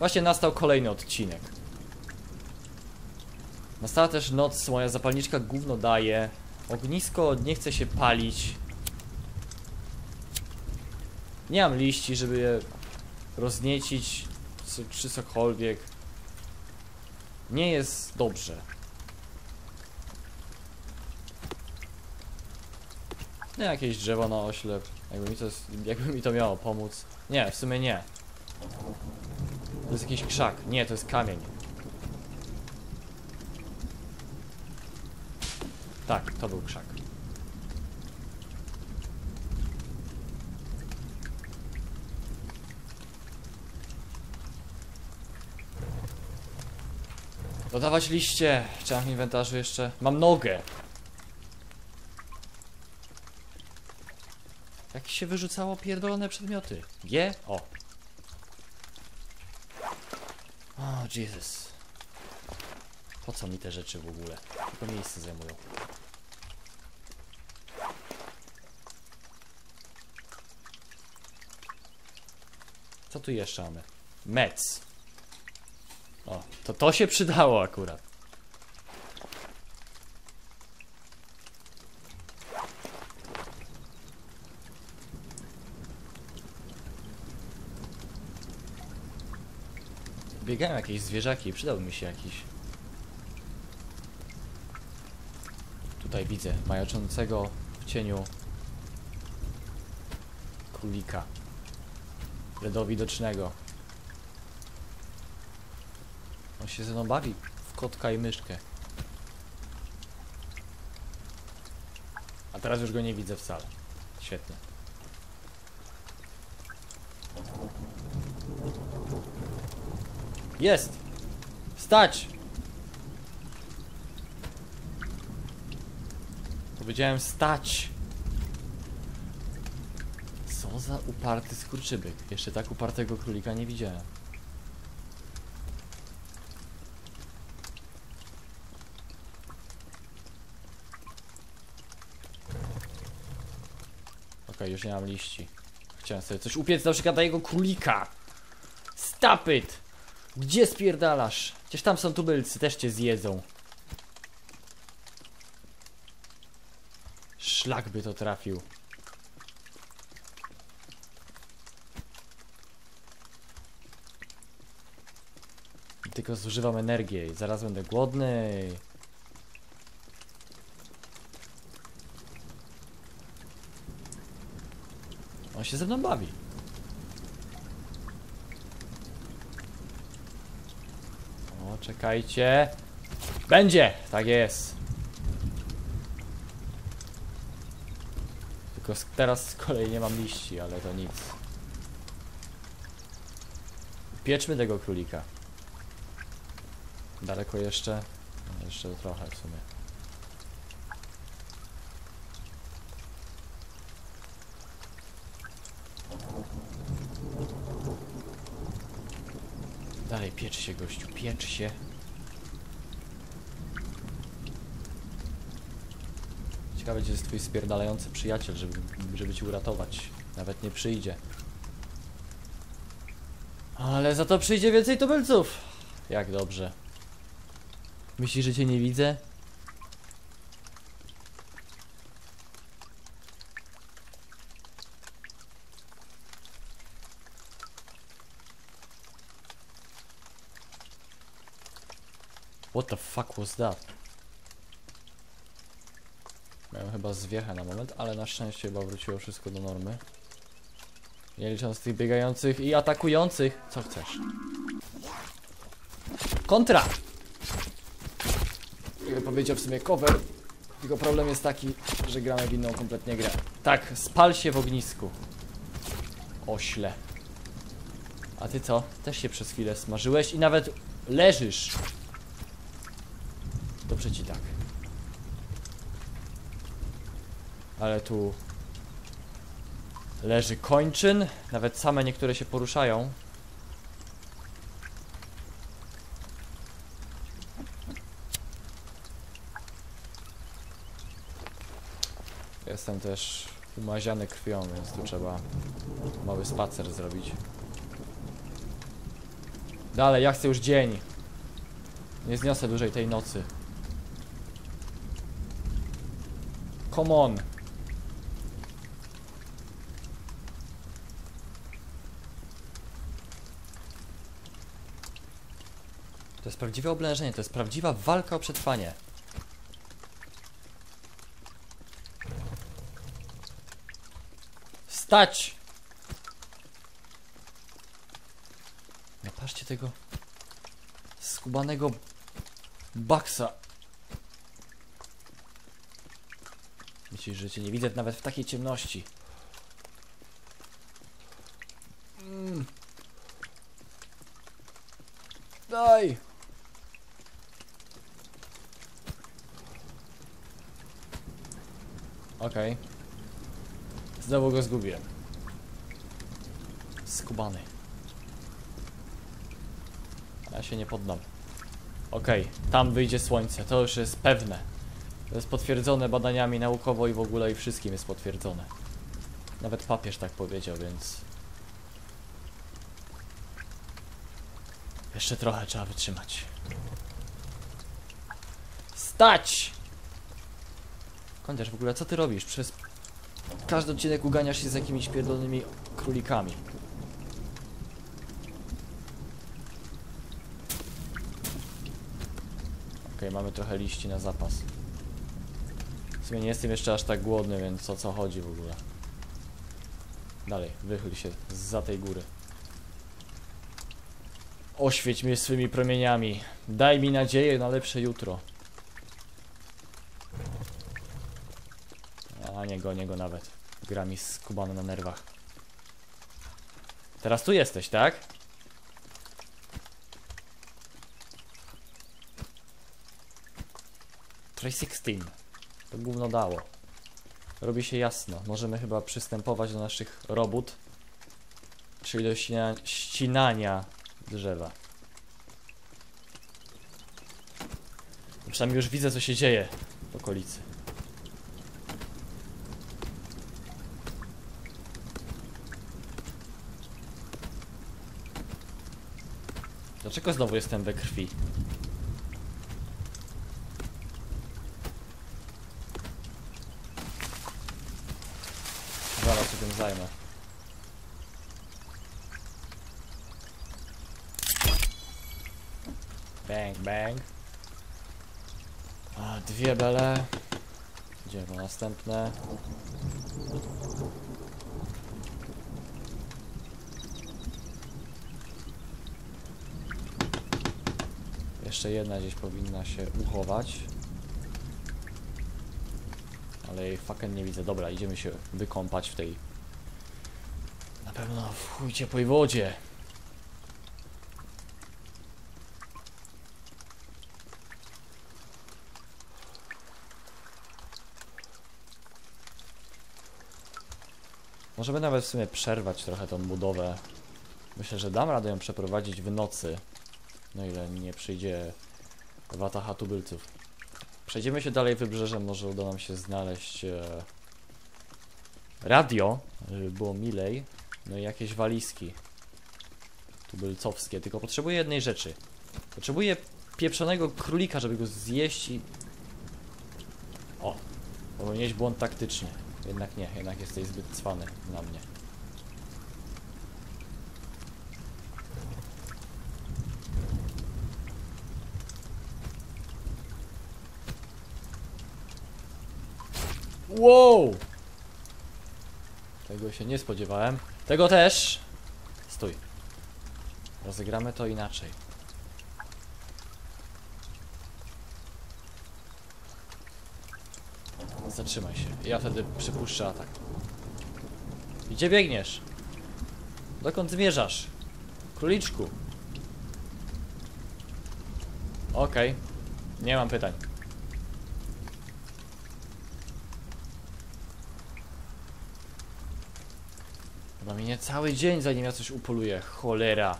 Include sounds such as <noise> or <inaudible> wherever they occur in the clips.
Właśnie nastał kolejny odcinek. Nastała też noc, moja zapalniczka gówno daje. Ognisko nie chce się palić. Nie mam liści, żeby je rozniecić czy, cokolwiek. Nie jest dobrze. Nie jakieś drzewo na oślep. Jakby mi to, jakby mi to miało pomóc. Nie, w sumie nie. To jest jakiś krzak. Nie, to jest kamień. Tak, to był krzak. Dodawać liście. Mam w inwentarzu jeszcze? Mam nogę. Jak się wyrzucało pierdolone przedmioty? G? O. O, Jesus. Po co mi te rzeczy w ogóle? Tylko miejsce zajmują. Co tu jeszcze mamy? Mec. O, to to się przydało akurat. Biegają jakieś zwierzaki, przydałby mi się jakiś. Tutaj widzę majaczącego w cieniu królika. Ledwo widocznego. On się ze mną bawi w kotka i myszkę. A teraz już go nie widzę wcale. Świetnie. Jest! Stać! Powiedziałem stać! Co za uparty skurczybyk. Jeszcze tak upartego królika nie widziałem. Okej, już nie mam liści. Chciałem sobie coś upiec na przykład na jego królika. Stop it! Gdzie spierdalasz? Przecież tam są tubylcy, też cię zjedzą. Szlak by to trafił. Tylko zużywam energię zaraz będę głodny. On się ze mną bawi. O, czekajcie. Będzie! Tak jest. Tylko teraz z kolei nie mam liści, ale to nic. Pieczmy tego królika. Daleko jeszcze? No, Jeszcze trochę w sumie. Dalej, piecz się gościu, piecz się. Ciekawe, gdzie jest twój spierdalający przyjaciel, żeby, żeby ci uratować. Nawet nie przyjdzie. Ale za to przyjdzie więcej tubylców. Jak dobrze. Myślisz, że cię nie widzę? What the fuck was that? Miałem chyba zwiechę na moment, ale na szczęście chyba wróciło wszystko do normy. Nie licząc tych biegających i atakujących. Co chcesz? Kontra! Jakby powiedział w sumie cover. Tylko problem jest taki, że gramy w inną kompletnie grę. Tak, spal się w ognisku. Ośle. A ty co? Też się przez chwilę smażyłeś i nawet leżysz. Dobrze ci tak. Ale tu leży kończyn. Nawet same niektóre się poruszają. Jestem też umaziany krwią, więc tu trzeba mały spacer zrobić. Dalej, ja chcę już dzień. Nie zniosę dłużej tej nocy. Come on. To jest prawdziwe oblężenie, to jest prawdziwa walka o przetrwanie. Stać! No patrzcie tego skubanego baksa. Że cię nie widzę nawet w takiej ciemności. Mm. Daj! Okej. Znowu go zgubiłem. Skubany. Ja się nie poddam. Okej, tam wyjdzie słońce, to już jest pewne. To jest potwierdzone badaniami naukowo i w ogóle i wszystkim jest potwierdzone. Nawet papież tak powiedział, więc... Jeszcze trochę trzeba wytrzymać. Stać! Kądziarz, w ogóle co ty robisz? Przez każdy odcinek uganiasz się z jakimiś pierdolonymi królikami. Okej, mamy trochę liści na zapas. Sumie nie jestem jeszcze aż tak głodny, więc o co chodzi w ogóle? Dalej, wychyl się za tej góry. Oświeć mnie swymi promieniami. Daj mi nadzieję na lepsze jutro. A nie go, nie go nawet. Gra mi skubany na nerwach. Teraz tu jesteś, tak? Try 16. To gówno dało. Robi się jasno. Możemy chyba przystępować do naszych robót. Czyli do ścina ścinania drzewa. Przynajmniej już widzę co się dzieje w okolicy. Dlaczego znowu jestem we krwi? Zaraz się tym zajmę. Bang, bang. A, dwie bele. Gdzie było następne? Jeszcze jedna gdzieś powinna się uchować. Ale jej fucking nie widzę. Dobra, idziemy się wykąpać w tej... Na pewno w chuj ciepłej wodzie. Możemy nawet w sumie przerwać trochę tą budowę. Myślę, że dam radę ją przeprowadzić w nocy. No ile nie przyjdzie wataha tubylców. Przejdziemy się dalej wybrzeżem, może uda nam się znaleźć e, radio, żeby było milej, no i jakieś walizki tubylcowskie, tylko potrzebuję jednej rzeczy. Potrzebuję pieprzonego królika, żeby go zjeść i... O, powinieneś błąd taktyczny. Jednak nie, jednak jesteś zbyt cwany na mnie. Wow! Tego się nie spodziewałem. Tego też! Stój. Rozegramy to inaczej. Zatrzymaj się. Ja wtedy przypuszczę atak. Gdzie biegniesz? Dokąd zmierzasz? Króliczku. Okej. Nie mam pytań. Chyba minie cały dzień zanim ja coś upoluję. Cholera.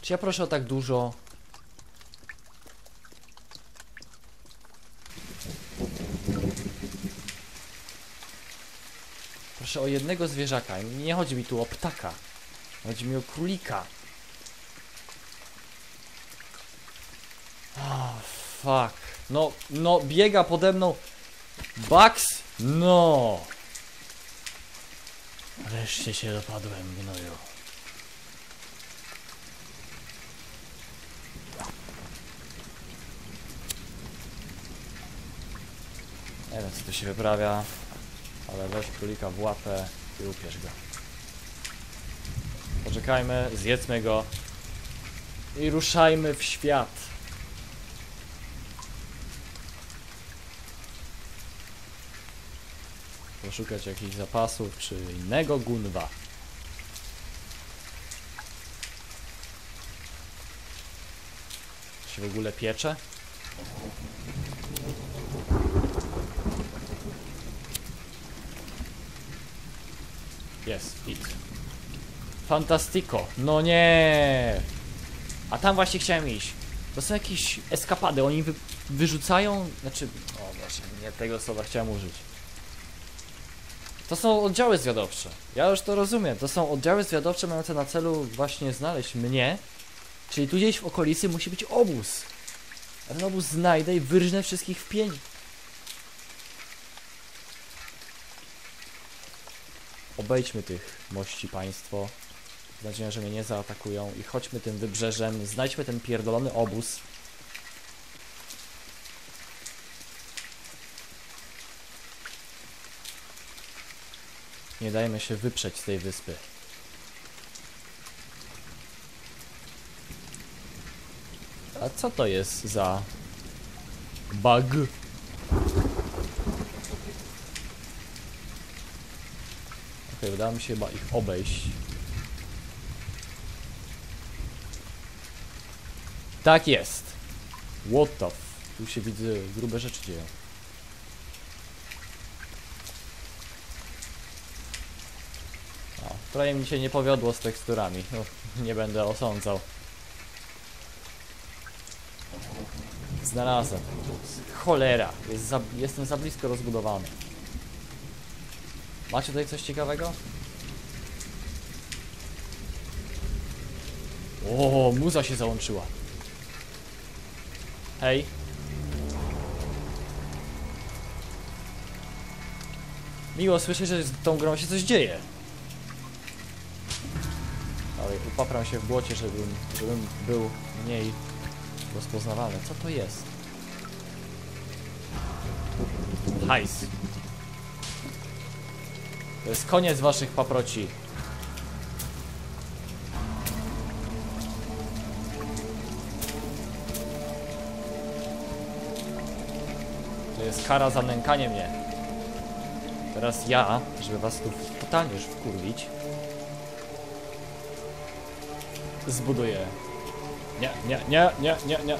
Czy ja proszę o tak dużo? Proszę o jednego zwierzaka. Nie chodzi mi tu o ptaka. Chodzi mi o królika. Oh, fuck. No, no, biega pode mną. Bugs? No. Wreszcie się dopadłem, gnoju. Nie wiem, co tu się wyprawia, ale weź królika w łapę i upierz go. Poczekajmy, zjedzmy go i ruszajmy w świat. Poszukać jakichś zapasów czy innego gunwa. Czy w ogóle piecze? Jest, fit. Fantastico. No nie. A tam właśnie chciałem iść. To są jakieś eskapady, oni wy, wyrzucają, znaczy, o właśnie, nie tego słowa chciałem użyć. To są oddziały zwiadowcze. Ja już to rozumiem. To są oddziały zwiadowcze mające na celu właśnie znaleźć mnie. Czyli tu gdzieś w okolicy musi być obóz. Ten obóz znajdę i wyrżnę wszystkich w pień. Obejdźmy tych mości państwo. Mam nadzieję, że mnie nie zaatakują i chodźmy tym wybrzeżem, znajdźmy ten pierdolony obóz. Nie dajmy się wyprzeć z tej wyspy. A co to jest za bug? Okej, udało mi się chyba ich obejść. Tak jest. What the f... Tu się widzę, grube rzeczy dzieją. O, trochę mi się nie powiodło z teksturami. Nie będę osądzał. Znalazłem. Cholera. Jest za, jestem za blisko rozbudowany. Macie tutaj coś ciekawego? O, muza się załączyła. Hej. Miło słyszeć, że z tą grą się coś dzieje. Ale upapram się w błocie, żebym, żebym był mniej rozpoznawalny. Co to jest? Hajs. To jest koniec waszych paproci. To jest kara za nękanie mnie. Teraz ja, żeby was tu totalnie już wkurwić, zbuduję. Nie, nie, nie, nie, nie, nie.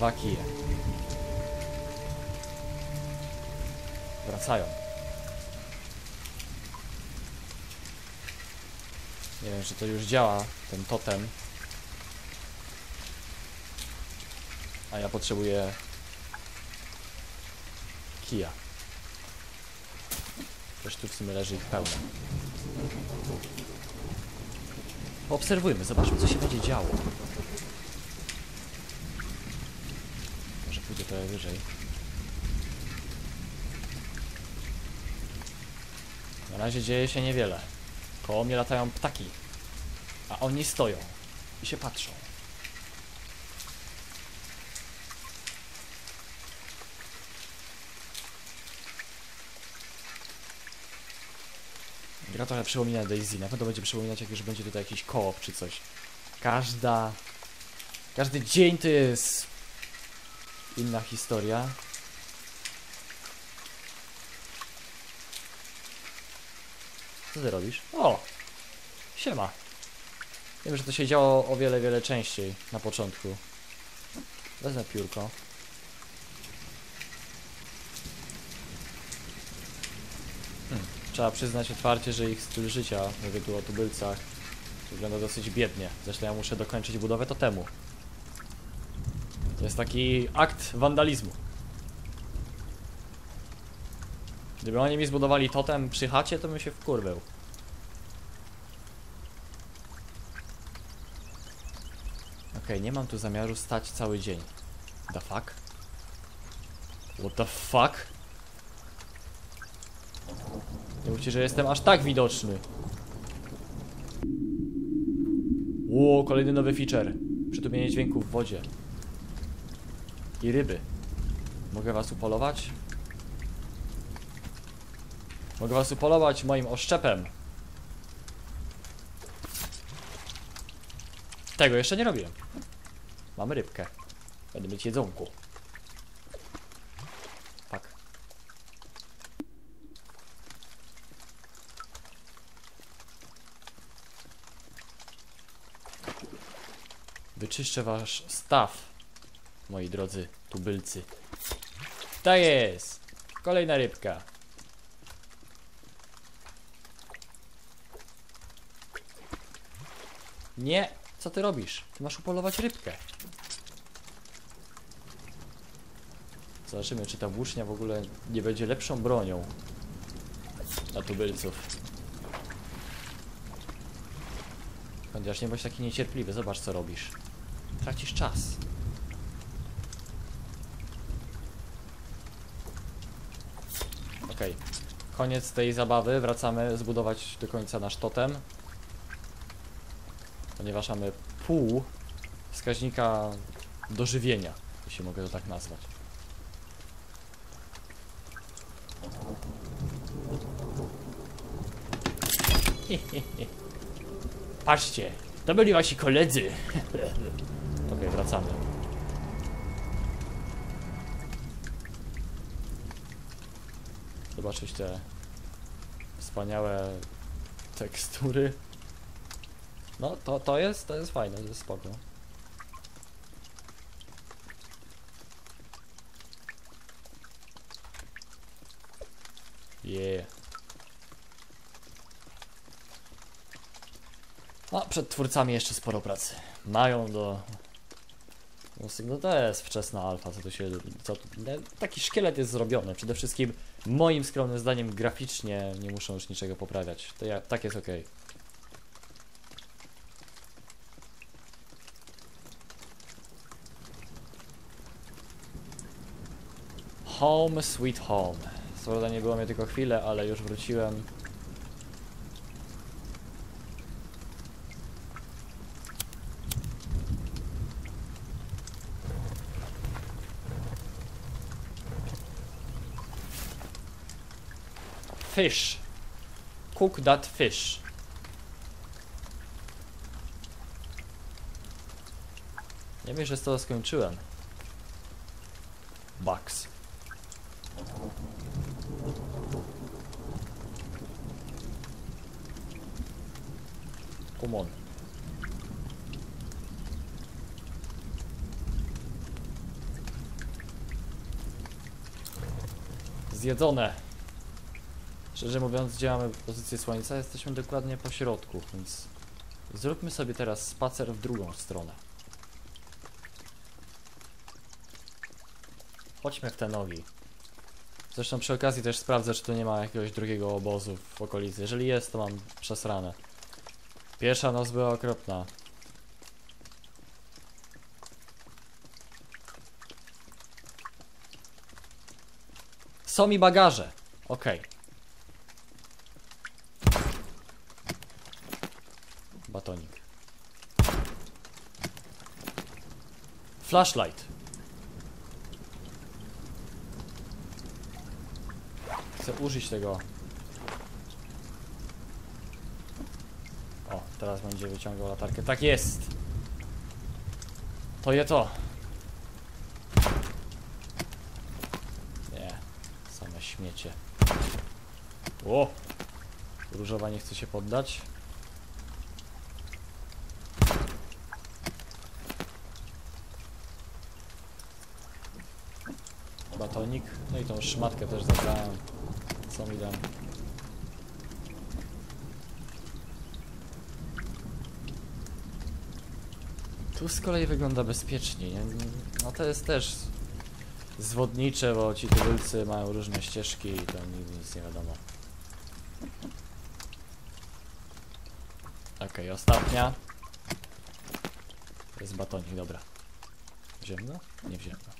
Dwa kije. Wracają. Nie wiem, czy to już działa, ten totem. A ja potrzebuję kija. Też tu w sumie leży ich pełno. Poobserwujmy, zobaczmy co się będzie działo. Może pójdę trochę wyżej. Na razie dzieje się niewiele. Koło mnie latają ptaki. A oni stoją i się patrzą. Gra trochę przypomina Daisy. Na pewno będzie przypominać, jak już będzie tutaj jakiś koop czy coś. Każda... Każdy dzień to jest... Inna historia. Co ty robisz? O! Siema. Wiem, że to się działo o wiele, wiele częściej na początku. Wezmę piórko. Hmm. Trzeba przyznać otwarcie, że ich styl życia, mówię tu o tubylcach, wygląda dosyć biednie. Zresztą ja muszę dokończyć budowę totemu. To jest taki akt wandalizmu. Gdyby oni mi zbudowali totem przy chacie, to bym się wkurwył. Okej, nie mam tu zamiaru stać cały dzień. The fuck? What the fuck? Nie mówcie, że jestem aż tak widoczny. Ło, kolejny nowy feature. Przytumienie dźwięku w wodzie. I ryby. Mogę was upolować? Mogę was upolować moim oszczepem. Tego jeszcze nie robiłem. Mamy rybkę. Będę mieć jedzonku. Tak. Wyczyszczę wasz staw, moi drodzy tubylcy. Tak jest! Kolejna rybka. Nie! Co ty robisz? Ty masz upolować rybkę. Zobaczymy, czy ta włócznia w ogóle nie będzie lepszą bronią dla tubylców. Chociaż nie bądź taki niecierpliwy, zobacz co robisz. Tracisz czas. Okej. Koniec tej zabawy. Wracamy zbudować do końca nasz totem. Ponieważ mamy pół wskaźnika dożywienia, jeśli mogę to tak nazwać. <laughs> Patrzcie, to byli wasi koledzy. <laughs> Okej, wracamy. Zobaczyć te wspaniałe tekstury. No, to, to jest, to jest fajne, to jest spoko. Yeah. No, przed twórcami jeszcze sporo pracy. Mają do... No to jest wczesna alfa, co tu się... Co tu... no, Taki szkielet jest zrobiony. Przede wszystkim, moim skromnym zdaniem, graficznie nie muszą już niczego poprawiać. To ja, tak jest ok. Home sweet home. Co nie było mnie tylko chwilę, ale już wróciłem. Fish. Cook that fish. Nie wiem, że z tego skończyłem. Bugs. Come on. Zjedzone. Szczerze mówiąc, działamy w pozycji słońca, jesteśmy dokładnie po środku, więc zróbmy sobie teraz spacer w drugą stronę. Chodźmy w te nogi. Zresztą przy okazji też sprawdzę, czy tu nie ma jakiegoś drugiego obozu w okolicy. Jeżeli jest, to mam przesrane. Pierwsza noc była okropna. Są mi bagaże. Okej. Batonik. Flashlight. Chcę użyć tego. O, teraz będzie wyciągał latarkę. Tak jest! To je to. Nie, same śmiecie. O! Różowa nie chce się poddać. Batonik. No i tą szmatkę też zabrałem. Co mi dam? Tu z kolei wygląda bezpiecznie. nie? No to jest też zwodnicze, bo ci tubylcy mają różne ścieżki i to nigdy nic nie wiadomo. Okej, ostatnia. To jest batonik, dobra. Go? Nie wziąłem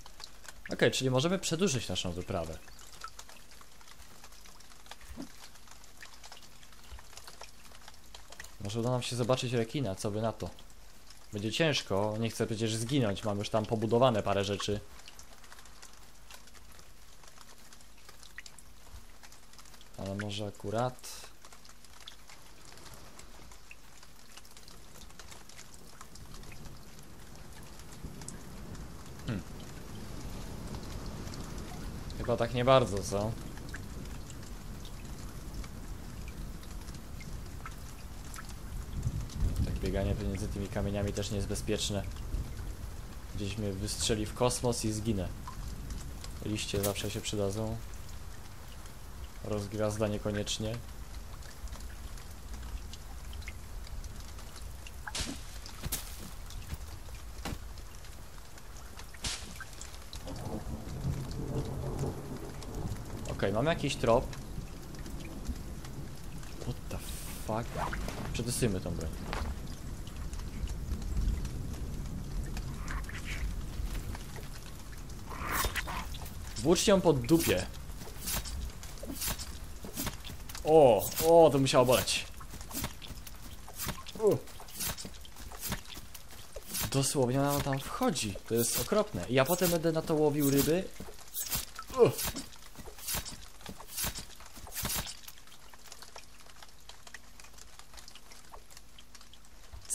Okej, czyli możemy przedłużyć naszą wyprawę. Może uda nam się zobaczyć rekina, co by na to. Będzie ciężko, nie chcę przecież zginąć, mam już tam pobudowane parę rzeczy. Ale może akurat... Chyba tak nie bardzo, co? Tak bieganie pomiędzy tymi kamieniami też nie jest bezpieczne. Gdzieś mnie wystrzeli w kosmos i zginę. Liście zawsze się przydadzą. Rozgwiazda niekoniecznie. Mamy jakiś trop. What the fuck? Przetestujmy tą broń. Włóczcie ją pod dupie. O, o, to musiało boleć. U. Dosłownie ona tam wchodzi. To jest okropne. I ja potem będę na to łowił ryby. U.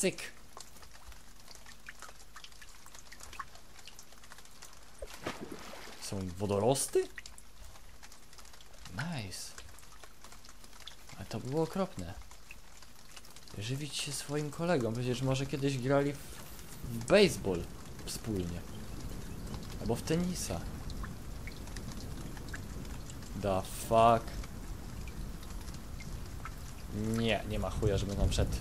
Cyk. Są wodorosty? Nice. Ale to było okropne. Żywić się swoim kolegą. Przecież może kiedyś grali w, baseball wspólnie. Albo w tenisa. The fuck. Nie, nie ma chuja, żeby tam wszedł.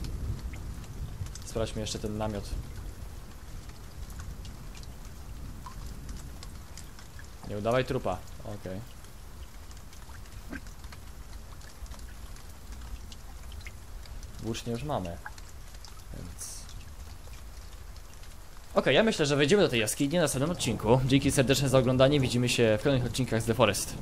Sprawdźmy jeszcze ten namiot. Nie udawaj trupa. Okej. Włócznie już mamy. Więc... Okej, ja myślę, że wejdziemy do tej jaskini na następnym odcinku. Dzięki serdeczne za oglądanie. Widzimy się w kolejnych odcinkach z The Forest.